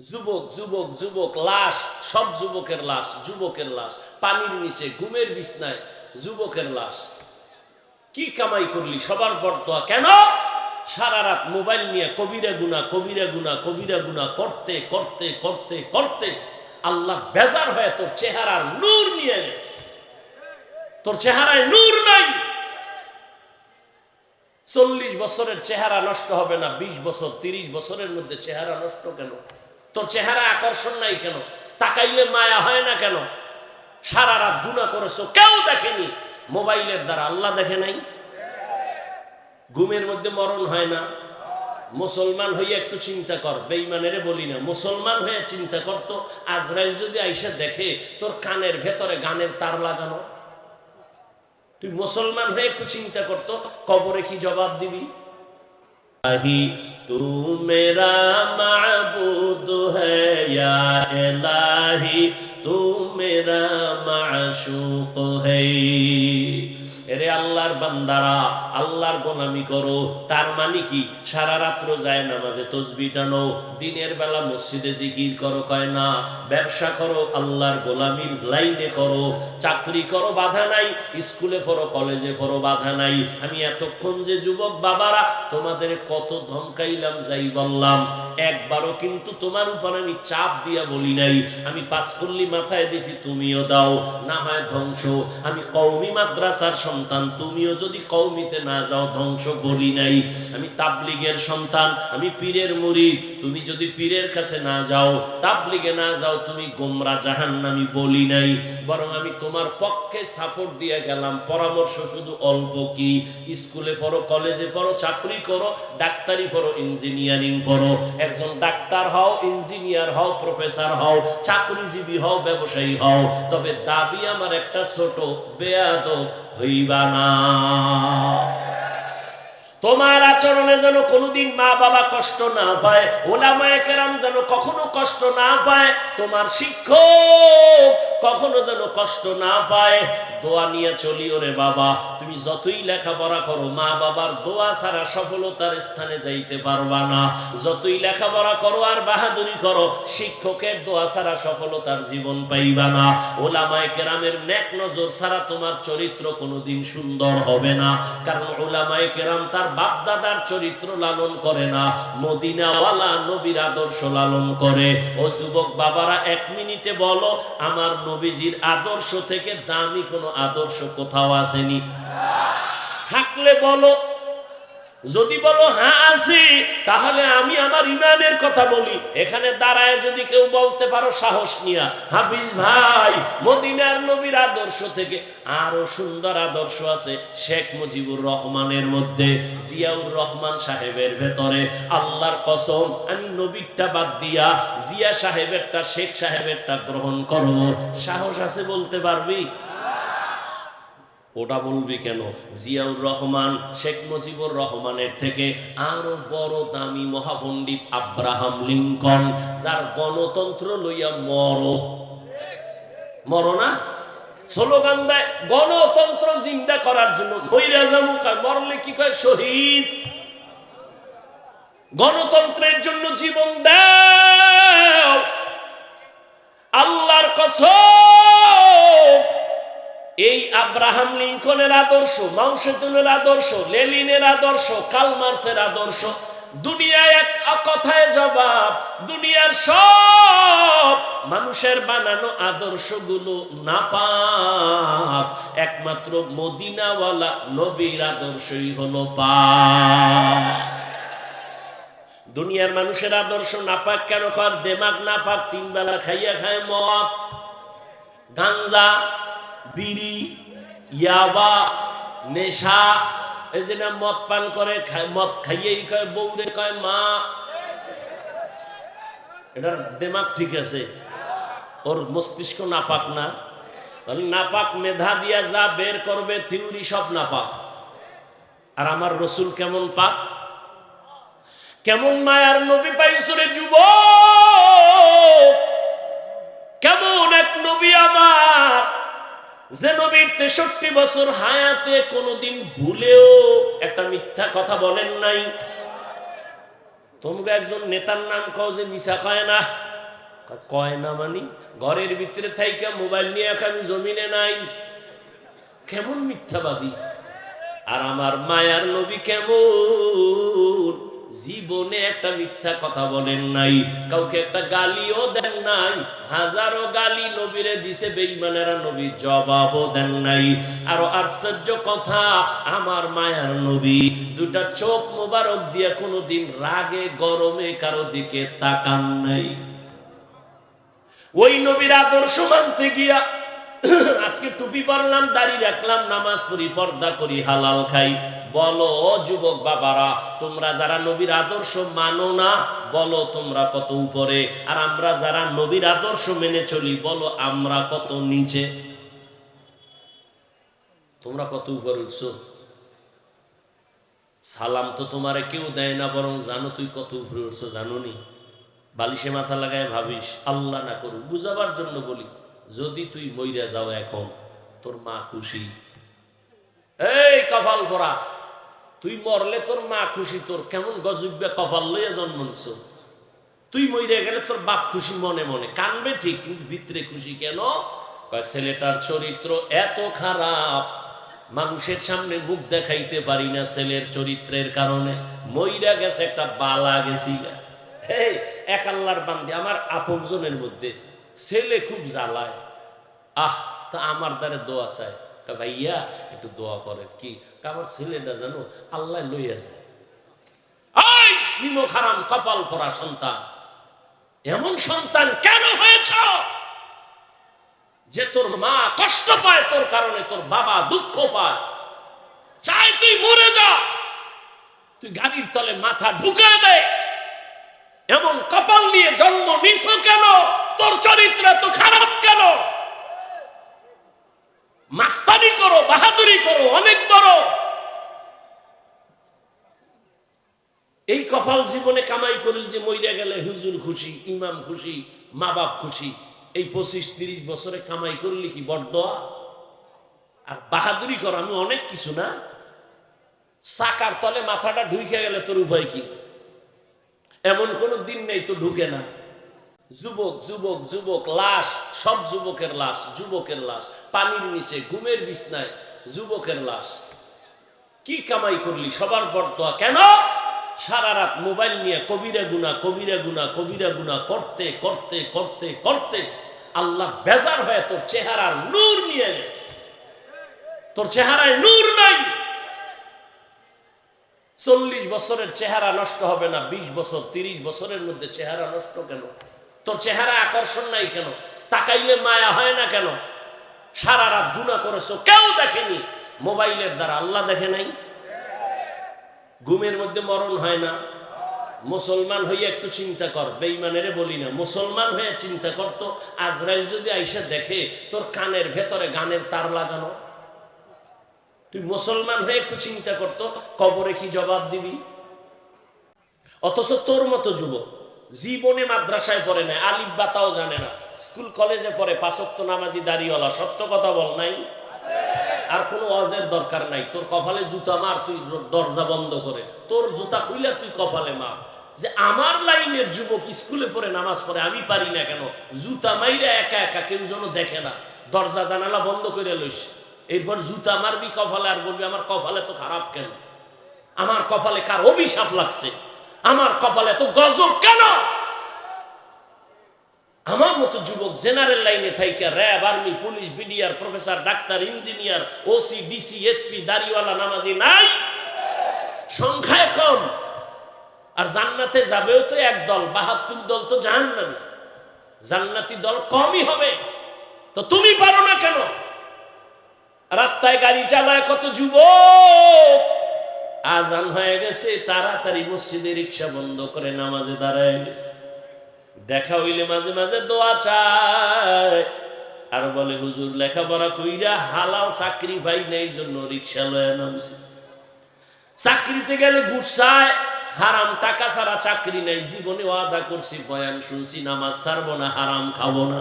যুবক যুবক যুবক, লাশ, সব যুবকের লাশ যুবকের লাশ, পানির নিচে, ঘুমের বিছনায়, যুবকের লাশ। কি কামাই করলি? সবার বর্তোয়া কেন? সারা রাত মোবাইল নিয়ে কবিরা গুনা কবিরা গুনা কবিরা গুনা করতে করতে করতে করতে আল্লাহ বেজার হয়ে তোর চেহারার নূর নিয়ে গেছে। তোর চেহারায় নূর নাই। চল্লিশ বছরের চেহারা নষ্ট হবে না, বিশ বছর, তিরিশ বছরের মধ্যে চেহারা নষ্ট কেন? তোর চেহারা আকর্ষণ নাই কেন? তাকাইলে মায়া হয় না কেন? সারা রাত গুণা করেছ, কেউ দেখেনি? মোবাইলের দ্বারা আল্লাহ দেখে নাই? ঘুমের মধ্যে মরণ হয় না? মুসলমান হয়ে একটু চিন্তা কর বেইমানেরে বলি না, মুসলমান হয়ে চিন্তা কর তো, আজরাইল যদি আইসা দেখে তোর কানের ভেতরে গানের তার লাগানো? তুই মুসলমান হয়ে একটু চিন্তা করতো কবরে কি জবাব দিবি? ही। तू मेरा महबूद है या इलाही तू मेरा माशूक है। আল্লাহর বান্দারা, আল্লাহর গোলামি করো। তার মানে কি? সারা রাত্র যায় নামাজে তসবি টানো, দিনের বেলা মসজিদে জিকির করো, কয় না, ব্যবসা করো, আল্লাহর গোলামির লাইনে করো। চাকরি করো, বাধা নাই, স্কুলে পড়ো, কলেজে পড়ো, বাধা নাই। আমি এতক্ষণ যে যুবক বাবারা, তোমাদের কত ধমকাইলাম, যাই বললাম। একবারও কিন্তু তোমার উপর আমি চাপ দিয়া বলি নাই। আমি পাঁচপল্লি মাথায় দিছি, তুমিও দাও। না হয় ধ্বংস। আমি কৌমি মাদ্রাসার সন্তান। তুমিও যদি কৌমিতে না যাও, ধ্বংস বলি নাই। আমি তাবলিগের সন্তান, আমি পীরের মুরিদ। তুমি যদি পীরের কাছে না যাও, তাবলিগে না যাও, তুমি গোমরা জাহান আমি বলি নাই। বরং আমি তোমার পক্ষে সাপোর্ট দিয়ে গেলাম। পরামর্শ শুধু অল্প কি? স্কুলে পড়ো, কলেজে পড়ো, চাকরি করো, ডাক্তারি পড়ো ইঞ্জিনিয়ারিং পড়ো। একজন ডাক্তার হও ইঞ্জিনিয়ার হও প্রফেসর হও, চাকরিজীবী হও, ব্যবসায়ী হও। তবে দাবি আমার একটা ছোট বেয়াদ হইবা না তোমার আচরণে যেন কোনোদিন মা বাবা কষ্ট না পায়, ওলামায়ে কেরাম যেন কখনো কষ্ট না পায়, তোমার শিক্ষক কখনো যেন কষ্ট না পায়। দোয়া নিয়ে চলি ওরে বাবা, তুমি যতই লেখাপড়া করো মা বাবার দোয়া ছাড়া সফলতার স্থানে যাইতে পারবা না। যতই লেখাপড়া করো আর বাহাদুরি করো, শিক্ষকের দোয়া ছাড়া সফলতার জীবন পাইবা না। ওলামায়ে কেরামের নেক নজর ছাড়া তোমার চরিত্র কোনোদিন সুন্দর হবে না, কারণ ওলামায়ে কেরাম তার বাপ দাদার চরিত্র লালন করে না, মদিনাওয়ালা নবীর আদর্শ লালন করে। ও যুবক বাবারা, এক মিনিটে বলো, আমার নবীজির আদর্শ থেকে দামি কোনো আদর্শ কোথাও আসেনি? থাকলে বলো যদি বলো হ্যাঁ আছি, তাহলে আমি আমার ইমানের কথা বলি। এখানে দাঁড়ায় যদি কেউ বলতে পারো, সাহস নিয়া। হাফিজ ভাই, মদিনার নবীর আদর্শ থেকে আরও সুন্দর আদর্শ আছে শেখ মুজিবুর রহমানের মধ্যে, জিয়াউর রহমান সাহেবের ভেতরে। আল্লাহর কসম, আমি নবীরটা বাদ দিয়া জিয়া সাহেবেরটা, শেখ সাহেবেরটা গ্রহণ করব। সাহস আছে বলতে পারবি? ওটা বলবি কেন? জিয়াউর রহমান, শেখ মুজিবুর রহমানের থেকে আরও বড় দামি মহাপণ্ডিত আব্রাহাম লিঙ্কন, যার গণতন্ত্র লইয়া মর। মর না? স্লোগান দেয়, গণতন্ত্র জিন্দা করার জন্য মরলে কি কয় শহীদ? গণতন্ত্রের জন্য জীবন দাও। আল্লাহর কসম এই আব্রাহাম লিঙ্কনের আদর্শ, মাউসেতুনের আদর্শ লেলিনের আদর্শ, কালমার্সের আদর্শ, দুনিয়ায় এক কথায় জবাব, দুনিয়ার সব মানুষের বানানো আদর্শগুলো না পাপ একমাত্র মদিনাওয়ালা নবীর আদর্শই হলো পাপ দুনিয়ার মানুষের আদর্শ নাপাক কেন? কর দেমাগ নাপাক? তিন বেলা খাইয়া খায় মদ, গাঞ্জা বিড়ি, ইয়াবা, নেশা, এই যে না মদ পান করে মদ খাইয়েই কয়, বউরে কয়, মা। এটার দেমাগ ঠিক আছে। ওর মস্তিষ্ক নাপাক না। নাপাক মেধা দিয়া যা বের করবে থিউরি সব নাপাক। আর আমার রসুল কেমন পাক? কেমন মায়ার নবী পাইছরে যুব কেমন এক নবী আমার? যে নবীর তেষট্টি বছর হায়াতে কোনোদিন ভুলেও একটা মিথ্যা কথা বলেন নাই। তোমরা একজন নেতার নাম কও যে মিশা কয় না। কয় না মানি? ঘরের ভিতরে থাইকা মোবাইল নিয়ে আমি জমিনে নাই। কেমন মিথ্যাবাদী? আর আমার মায়ার নবী কেমন? জীবনে একটা মিথ্যা কথা বলেন নাই। কাউকে একটা গালিও দেন নাই। হাজারো গালি নবীরে দিছে, বেঈমানেরা নবী জবাবও দেন নাই। আরও আশ্চর্য কথা, আমার মায়ার নবী দুটা চোখ মোবারক দিয়ে কোনোদিন রাগে, গরমে কারও দিকে তাকান নাই। ওই নবীর আদর্শ মানতে গিয়া আজকে টুপি পরলাম, দাড়ি রাখলাম, নামাজ পড়ি, পর্দা করি, হালাল খাই। বলো, যুবক বাবারা, তোমরা যারা নবীর আদর্শ মানো না, বলো তোমরা কত উপরে। আর আমরা যারা নবীর আদর্শ মেনে চলি, বলো আমরা কত নিচে। তোমরা কত উপরে উঠছো? সালাম তো তোমারে কেউ দেয় না, বরং জানো তুই কত উপরে উঠছো জানো নি বালিশে মাথা লাগায় ভাবিস, আল্লাহ না করুক, বুঝাবার জন্য বলি। যদি তুই মইরা যাও এখন, তোর মা খুশি। এই কপাল পরা তুই মরলে তোর মা খুশি, তোর কেমন গজুব্বে কপাল লইয়া জন্ম নিছ? তুই মইরে গেলে তোর বাপ খুশি মনে মনে, কানবে ঠিক, কিন্তু ভিতরে খুশি কেন? ছেলেটার চরিত্র এত খারাপ, মানুষের সামনে মুখ দেখাইতে পারি না ছেলের চরিত্রের কারণে। মইরা গেছে একটা বালা গেছি এক আল্লাহর বান্দি, আমার আপনজনের মধ্যে ছেলে খুব জ্বালায়। আহ, তা আমার দ্বারে দোয়া চায়। ভাইয়া, একটু দোয়া করেন কি? আমার ছেলেটা জানো আল্লাহ লইয়া যায়। আই নিমো খারাম কপাল পরা সন্তান। এমন সন্তান কেন হয়েছ? যে তোর মা কষ্ট পায়, তোর কারণে তোর বাবা দুঃখ পায়। চাই তুই মরে যা। তুই গাড়ির তলে মাথা ঢুকে দেয় এমন কপাল নিয়ে জন্ম নিছ কেন? তোর চরিত্র তো খারাপ কেন? মাস্তানি করো, বাহাদুরি করো, অনেক বড়। এই কপাল জীবনে কামাই করলি যে মইরা গেলে হুজুর খুশি, ইমাম খুশি, মা বাপ খুশি। এই পঁচিশ তিরিশ বছরে কামাই করলি কি বড়দোয়া আর বাহাদুরি কর, আমি অনেক কিছু না। চাকার তলে মাথাটা ঢুকে গেলে তোর উপায় কি? এমন কোনো দিন নেই তো ঢুকে না। যুবক যুবক যুবক, লাশ, সব যুবকের লাশ যুবকের লাশ। পানির নিচে, ঘুমের বিছনায়, যুবকের লাশ। কি কামাই করলি? সবার বর্দোয়া কেন? সারা রাত মোবাইল নিয়ে কবিরা গুনা কবিরা গুনা কবিরা গুনা করতে করতে করতে করতে আল্লাহ বেজার হয়ে তোর চেহারার নূর নিয়ে গেছে। তোর চেহারায় নূর নাই। চল্লিশ বছরের চেহারা নষ্ট হবে না, বিশ বছর, তিরিশ বছরের মধ্যে চেহারা নষ্ট কেন? তোর চেহারা আকর্ষণ নাই কেন? তাকাইলে মায়া হয় না কেন? সারা রাত গুণা করেছ, কেউ দেখেনি? মোবাইলের দ্বারা আল্লাহ দেখে নাই? ঘুমের মধ্যে মরণ হয় না? মুসলমান হইয়া একটু চিন্তা কর বেইমানেরে বলি না, মুসলমান হয়ে চিন্তা করতো আজরাইল যদি আইসা দেখে তোর কানের ভেতরে গানের তার লাগানো? তুই মুসলমান হয়ে একটু চিন্তা করতো কবরে কি জবাব দিবি? অথচ তোর মতো যুবক জীবনে মাদ্রাসায় পড়ে না আলিফ বাতাও জানে না। স্কুল, কলেজে পড়ে, পাঁচক্ত নামাজি দাঁড়িয়েওয়ালা সত্য কথা বল নাই? আর কোনো অজের দরকার নাই। তোর কপালে জুতা মার, তুই দরজা বন্ধ করে। তোর জুতা খুইলা তুই কপালে মার। যে আমার লাইনের যুবক স্কুলে পড়ে, নামাজ পড়ে, আমি পারি না কেন? জুতা মাইরা একা একা কেউ যেন দেখে না। দরজা, জানালা বন্ধ করে লইস। এরপর জুতা মারবি কপালে আর বলবি, আমার কপালে তো খারাপ কেন? আমার কপালে কার অভিশাপ লাগছে? আমার কপালে তো গজব কেন? আমার মতো যুবক জেনারেল লাইনে থাইকা RAB army police BDR professor doctor engineer OC DC SP দাড়িওয়ালা, নামাজি নাই। সংখ্যায় কম। আর জান্নাতে যাবেও তো এক দল, বাহাত্তর দল তো জাহান্নামী। জান্নাতি দল কমই হবে। তো তুমি পারো না কেন? রাস্তায় গাড়ি চালায় কত যুবক? আজান হয়ে গেছে, তাড়াতাড়ি মসজিদে রিক্সা বন্ধ করে নামাজে দাঁড়ায় গেছে। দেখা হইলে মাঝে মাঝে দোয়া চায়। আর বলে, হুজুর, লেখাপড়া কইরা হালাল চাকরি পাই নেই জন্য রিক্সা লয়ে নামছে। চাকরিতে গেলে গুসায় হারাম টাকা ছাড়া চাকরি নাই, জীবনে ওয়াদা করছি, বয়ান শুনছি, নামাজ ছাড়বো না, হারাম খাব না।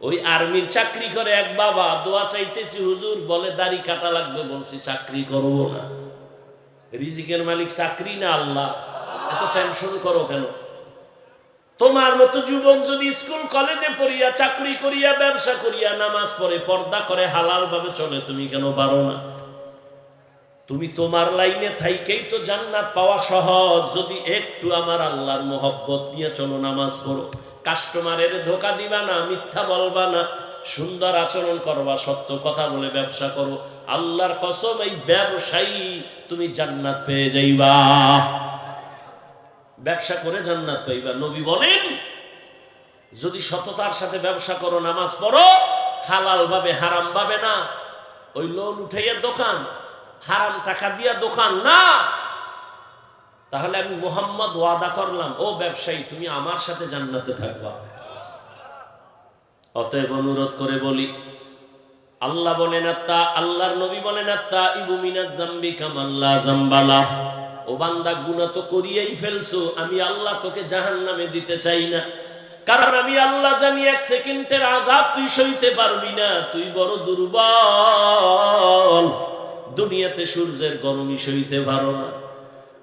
ওই আর্মির চাকরি করে এক বাবা, দোয়া চাইতেছি হুজুর, বলে, দাড়ি কাটা লাগবে, বলছি, চাকরি করব না। রিজিকের মালিক চাকরি না আল্লাহ? এত টেনশন করো কেন? তোমার মতো যুবক যদি স্কুল কলেজে পড়িয়া, চাকরি করিয়া, ব্যবসা করিয়া, নামাজ পড়ে, পর্দা করে হালাল ভাবে চলে, তুমি কেন পারো না? তুমি তোমার লাইনে থাইকেই তো জান্নাত পাওয়া সহজ। যদি একটু আমার আল্লাহর মোহব্বত নিয়ে চলো নামাজ পড়ো। কাস্টমারের ধোকা দিবা না, মিথ্যা বলবা না। সুন্দর আচরণ করবা, সত্য কথা বলে ব্যবসা করো। আল্লাহর কসম, এই ব্যবসায়ী তুমি জান্নাত পেয়ে যাইবা। ব্যবসা করে জান্নাত পাইবা। নবী বলেন, যদি সততার সাথে ব্যবসা করো, নামাজ পড়ো, হালাল ভাবে, হারাম ভাবে না। ওই লোন উঠাইয়া দোকান, হারাম টাকা দিয়া দোকান না। তাহলে আমি মোহাম্মদ ওয়াদা করলাম, ও ব্যবসায়ী, তুমি আমার সাথে জান্নাতে থাকবা। অতএব অনুরোধ করে বলি আল্লাহ বলেন, আত্মা, আল্লাহর নবী বলেন, আত্মা ইবুমিনাত জাম্বি কামাল্লা জাম্বালা ও বান্দা, গুনাহ তো করিয়েই ফেলছো, আমি আল্লাহ তোকে জাহান্নামে দিতে চাই না। কারণ আমি আল্লাহ জানি, এক সেকেন্ডের আজাব তুই সইতে পারবি না, তুই বড় দুর্বল। দুনিয়াতে সূর্যের গরমই সইতে পারো না।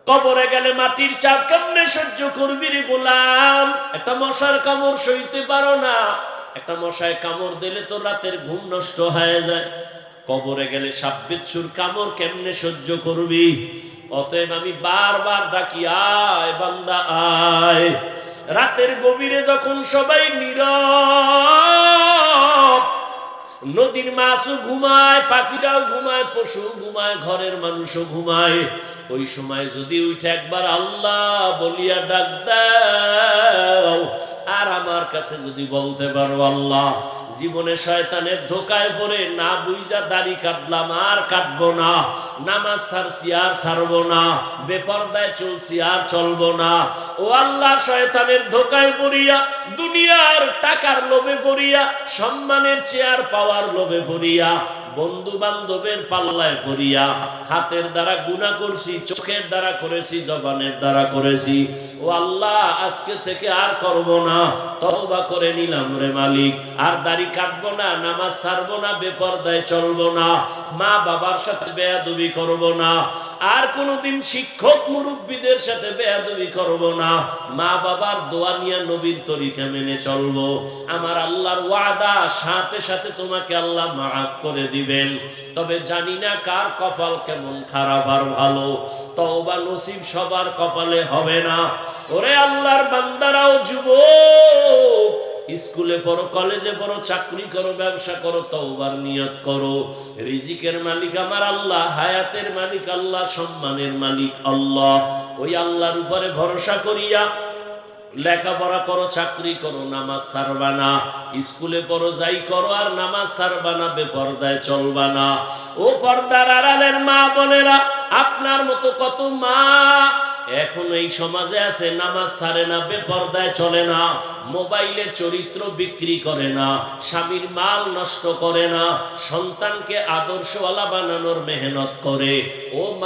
কবরে গেলে মাটির চাপ কেমনে সহ্য করবি রে গোলাম? একটা মশার কামড় সইতে পারো না। একটা মশায় কামড় দিলে তো রাতের ঘুম নষ্ট হয়ে যায়। কবরে গেলে সাপ বিচ্ছুর কামড় কেমনে সহ্য করবি? অতএব আমি বারবার ডাকি, আয় বান্দা, আয়। রাতের গভীরে যখন সবাই নীরব, নদীর মাছও ঘুমায়, পাখিরাও ঘুমায়, পশু ঘুমায়, ঘরের মানুষও ঘুমায়। ওই সময় যদি উঠে একবার আল্লাহ বলিয়া ডাক আমার কাছে যদি বলতে পারো, আল্লাহ, জীবনে শয়তানের ধোকায় পড়ে না বুঝা দাড়ি কাটলাম, আর কাটবো না। নামাজ ছাড়ছি আর ছাড়বো না। বেপরদায় চলছি, আর চলবো না। ও আল্লাহ, শয়তানের ধোকায় পড়িয়া, দুনিয়ার টাকার লোভে পড়িয়া, সম্মানের চেয়ার পাওয়ার লোভে পড়িয়া বন্ধু বান্ধবের পাল্লায় পড়িয়া হাতের দ্বারা গুণা করছি, চোখের দ্বারা করেছি, জবানের দ্বারা করেছি। ও আল্লাহ, আজকে থেকে আর করব না। তওবা করে নিলাম রে মালিক। আর দাড়ি কাটবো না, নামাজ ছাড়বো না, বেপরদায় চলবো না, মা বাবার সাথে বেয়াদবি করব না, আর কোনোদিন শিক্ষক মুরব্বীদের সাথে বেয়াদবি করব না। মা বাবার দোয়া নিয়ে নবীর তরিকা মেনে চলবো। আমার আল্লাহর ওয়াদা, সাথে সাথে তোমাকে আল্লাহ মাফ করে দিবেন তবে জানি না কার কপাল কেমন খারাপ আর ভালো। তওবা নসিব সবার কপালে হবে না। ওরে আল্লাহর বান্দারাও যুবক, স্কুলে পড়ো, কলেজে পড়ো, চাকরি করো, ব্যবসা করো, তওবার নিয়ত করো। রিজিকের মালিক আমার আল্লাহ, হায়াতের মালিক আল্লাহ, সম্মানের মালিক আল্লাহ। ওই আল্লাহর উপরে ভরসা করিয়া লেখাপড়া করো, চাকরি করো, নামাজ সারবা না। স্কুলে পড়ো, যাই করো, আর নামাজ সারবা না, বেপর্দায় চলবা না। ও পর্দার আড়ালের মা বোনেরা, আপনার মতো কত মা এখন এই সমাজে আছে, নামাজ সারে না, বেপর্দায় চলে না, মোবাইলে চরিত্র বিক্রি করে না, স্বামীর মাল নষ্ট করে না, সন্তানকে আদর্শওয়ালা বানানোর মেহনত করে। ও মা